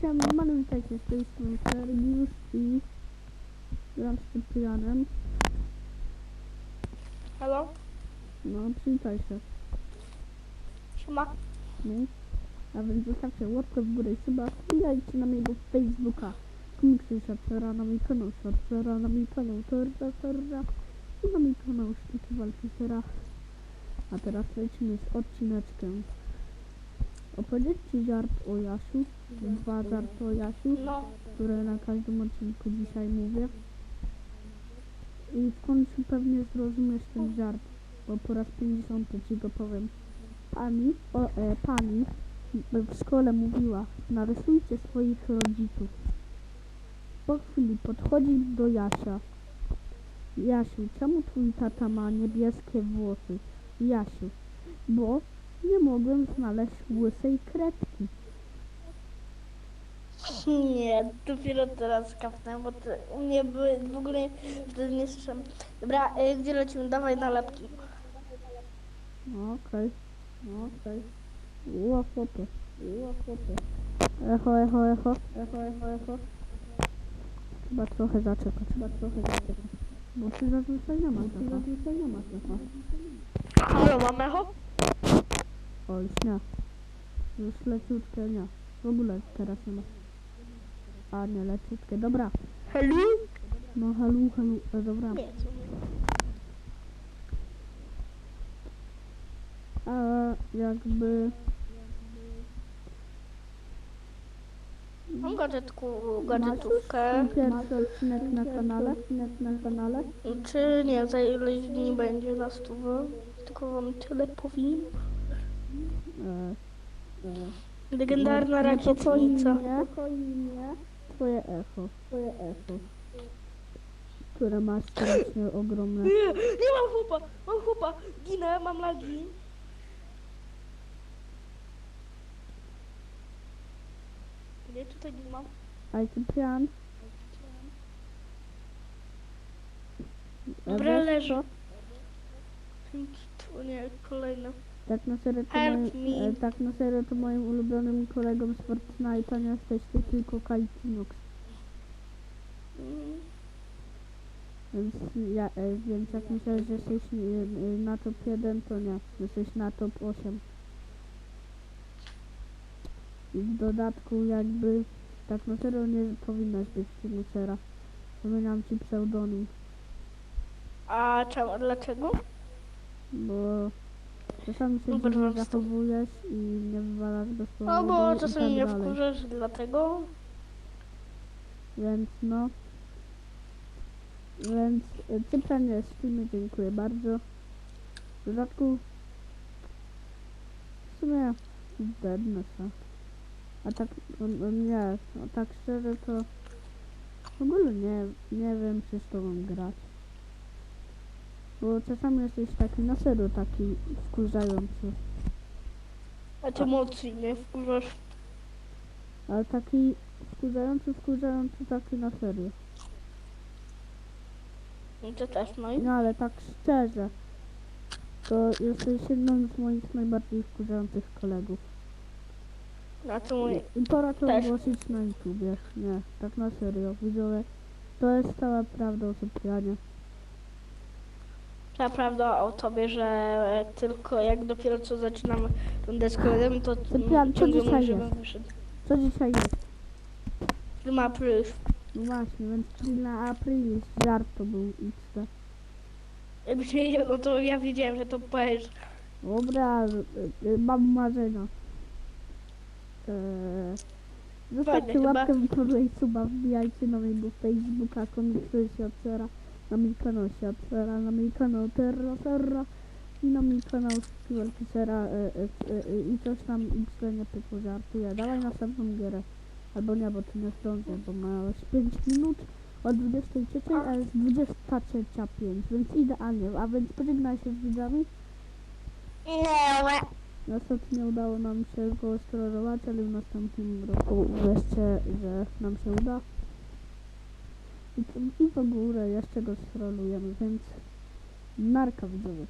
Siema, witajcie z tej strony Sergiusz i gram z Cyprianem. Halo? No, przywitaj się. Siema. No. A więc zostawcie łapkę w górę i suba. Wbijajcie na mojego Facebooka. Komiksy Szarcera, na mój kanał Szarcera, na mój kanał Torra Torra i na mój kanał Sztuki Walki Sera. A teraz lecimy z odcineczkiem. Opowiedzieć Ci żart o Jasiu. Dwa żarty o Jasiu. No, które na każdym odcinku dzisiaj mówię. I w końcu pewnie zrozumiesz ten żart, bo po raz 50 ci go powiem. Pani, o, e, pani w szkole mówiła, narysujcie swoich rodziców. Po chwili podchodzi do Jasia. Jasiu, czemu twój tata ma niebieskie włosy? Jasiu, bo nie mogłem znaleźć łysej kredki. nie, dopiero teraz kapnę, bo to nie były, w ogóle wtedy nie słyszałem. Dobra, y, gdzie lecimy? Dawaj nalepki. No okej, no okej. Ło chłopie, ło chłopie. Echo, echo, echo, echo, echo, echo. Trzeba trochę zaczekać, trzeba trochę zaczekać. Bo ty zazwyczaj nie masz echa. Zazwyczaj nie echa. Halo, mam echo? O, już nie. Już leciutkie nie. W ogóle teraz nie ma. A nie, leciutkie, dobra. Helu? No halu, halu, e, dobra. Nie, co A jakby... Mam gadżetku, gadżetówkę. pierwszy odcinek na kanale? Odcinek na kanale? Czy nie, za ileś dni będzie na stówę. Tylko wam tyle powiem. E, Legendarna Niepokoi rakietnica. Twoje echo. Twoje echo. Które masz strasznie ogromne. Nie, nie mam chłopa, mam chłopa. Ginę, mam lagi. Nie, tutaj nie mam. Aj Cyprian. Dobra, Ewe, leży. co? To nie, kolejne. Tak na serio to Help moim, me. e, tak na serio to moim ulubionym kolegą z Fortnite'a nie jesteś ty tylko Kajtinox. Mm. Więc ja, e, więc jak myślałeś, że jesteś e, e, na top 1 to nie. Jesteś na top 8. I w dodatku jakby tak na serio nie powinnaś być Timusera. Wymieniam ci pseudonim, A czemu, dlaczego? bo czasami się dziwnie wstąp. zachowujesz i nie wywalasz bez powodu No bo i czasami tak mnie dalej. wkurzasz, dlatego. Więc no. Więc e, Cyprian jest w filmie, dziękuję bardzo. W dodatku w sumie zdednę się. A tak on, on nie, no tak szczerze to w ogóle nie, nie wiem czy z tobą grać. Bo czasami jesteś taki na serio taki wkurzający. A ty mocniej mnie wkurzasz. Ale taki wkurzający, wkurzający taki na serio. I ty też, no i. No ale tak szczerze, to jesteś jedną z moich najbardziej wkurzających kolegów. A ty mój. I pora to Też. ogłosić na YouTubie. Nie, tak na serio, widzowie. To jest cała prawda o Cyprianie. Ta prawda o tobie, że tylko jak dopiero co zaczynamy tą deskę, to Cyprian, co ciągle dzisiaj mówię, żebym jest? wyszedł. Co dzisiaj jest? Ma plus. No właśnie, więc czyli na Aprilis żart to był XD. Jakbyś nie wiedział, no to ja wiedziałem, że to powiesz. Dobra, y, y, mam marzenia. Eee, zostawcie Fajnie, chyba. łapkę w górę i suba, wbijajcie na mojego Facebooka, komiksy Siacera, na mój kanał Siacera, na mój kanał Terra Terra i na mój kanał Walkisera y, y, y, y, i coś tam XD nie pykło żartuje. Dawaj następną gierę. Albo nie, bo ty nie zdążę, bo masz 5 minut o 23, a jest 23.05, więc idealnie. A więc pożegnaj się z widzami. Nie, Niestety nie udało nam się go sterować, ale w następnym roku wreszcie, że nam się uda. I, w ogóle jeszcze go sterolujemy, więc narka widzowie.